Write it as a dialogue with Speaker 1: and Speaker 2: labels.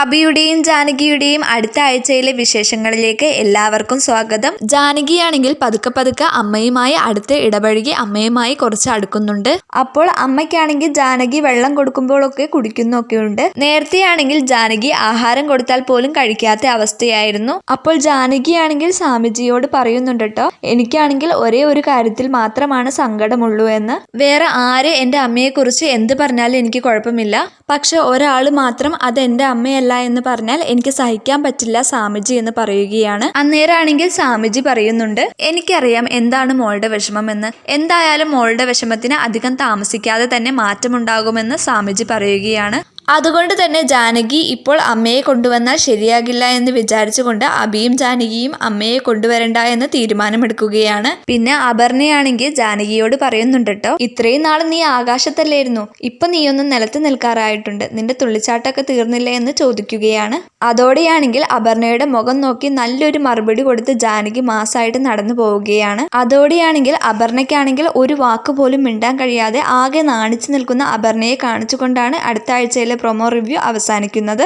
Speaker 1: അഭിയുടെയും ജാനകിയുടെയും അടുത്ത ആഴ്ചയിലെ വിശേഷങ്ങളിലേക്ക് എല്ലാവർക്കും സ്വാഗതം. ജാനകിയാണെങ്കിൽ പതുക്കെ പതുക്കെ അമ്മയുമായി അടുത്ത് ഇടപഴകി അമ്മയുമായി കുറച്ച് അടുക്കുന്നുണ്ട്. അപ്പോൾ അമ്മയ്ക്കാണെങ്കിൽ ജാനകി വെള്ളം കൊടുക്കുമ്പോഴൊക്കെ കുടിക്കുന്നൊക്കെയുണ്ട്. നേരത്തെയാണെങ്കിൽ ജാനകി ആഹാരം കൊടുത്താൽ പോലും കഴിക്കാത്ത അവസ്ഥയായിരുന്നു. അപ്പോൾ ജാനകിയാണെങ്കിൽ സ്വാമിജിയോട് പറയുന്നുണ്ട് കേട്ടോ എനിക്കാണെങ്കിൽ ഒരേ ഒരു കാര്യത്തിൽ മാത്രമാണ് സങ്കടമുള്ളൂ എന്ന്. വേറെ ആര് എന്റെ അമ്മയെക്കുറിച്ച് എന്ത് പറഞ്ഞാലും എനിക്ക് കുഴപ്പമില്ല. പക്ഷെ ഒരാൾ മാത്രം അത് എന്റെ അമ്മയല്ല എന്ന് പറഞ്ഞാൽ എനിക്ക് സഹിക്കാൻ പറ്റില്ല സ്വാമിജി എന്ന് പറയുകയാണ്. അന്നേരാണെങ്കിൽ സ്വാമിജി പറയുന്നുണ്ട് എനിക്കറിയാം എന്താണ് മോളുടെ വിഷമം എന്ന്. എന്തായാലും മോളുടെ വിഷമത്തിന് അധികം താമസിക്കാതെ തന്നെ മാറ്റമുണ്ടാകുമെന്ന് സ്വാമിജി പറയുകയാണ്. അതുകൊണ്ട് തന്നെ ജാനകി ഇപ്പോൾ അമ്മയെ കൊണ്ടുവന്നാൽ ശരിയാകില്ല എന്ന് വിചാരിച്ചുകൊണ്ട് അബിയും ജാനകിയും അമ്മയെ കൊണ്ടുവരണ്ട എന്ന് തീരുമാനമെടുക്കുകയാണ്. പിന്നെ അപർണയാണെങ്കിൽ ജാനകിയോട് പറയുന്നുണ്ട് കേട്ടോ ഇത്രയും നാൾ നീ ആകാശത്തല്ലായിരുന്നു ഇപ്പൊ നീയൊന്ന് നിലത്ത് നിൽക്കാറായിട്ടുണ്ട് നിന്റെ തുള്ളിച്ചാട്ടൊക്കെ തീർന്നില്ലേ എന്ന് ചോദിക്കുകയാണ്. അതോടെയാണെങ്കിൽ അപർണയുടെ മുഖം നോക്കി നല്ലൊരു മറുപടി കൊടുത്ത് ജാനകി മാസമായിട്ട് നടന്നു പോവുകയാണ്. അതോടെയാണെങ്കിൽ അപർണയ്ക്കാണെങ്കിൽ ഒരു വാക്ക് പോലും മിണ്ടാൻ കഴിയാതെ ആകെ നാണിച്ചു നിൽക്കുന്ന അപർണയെ കാണിച്ചുകൊണ്ടാണ് അടുത്ത ആഴ്ചയിലെ പ്രൊമോ റിവ്യൂ അവസാനിക്കുന്നത്.